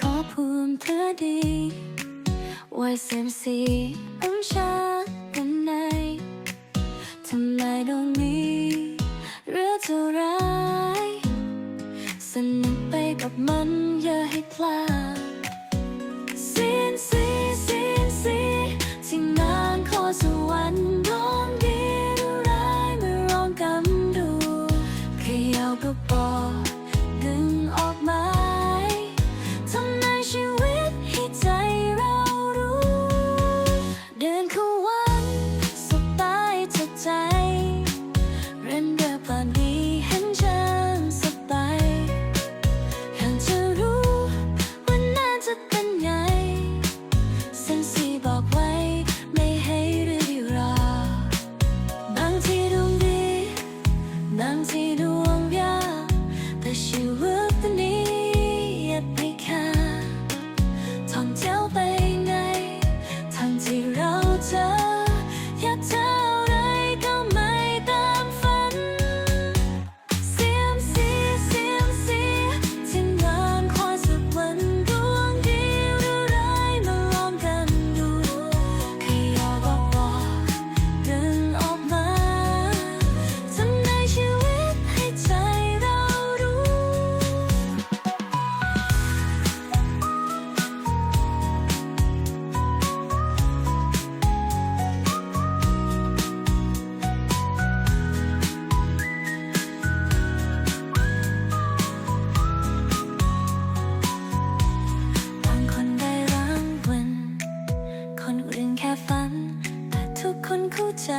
ขอภูมิเธอดีว่าเสียมสีอัมชากันไหนทำไมดวงนี้เรื่อจะร้ายสนุกไปกับมันอย่าให้พลาด คนเข้าใจ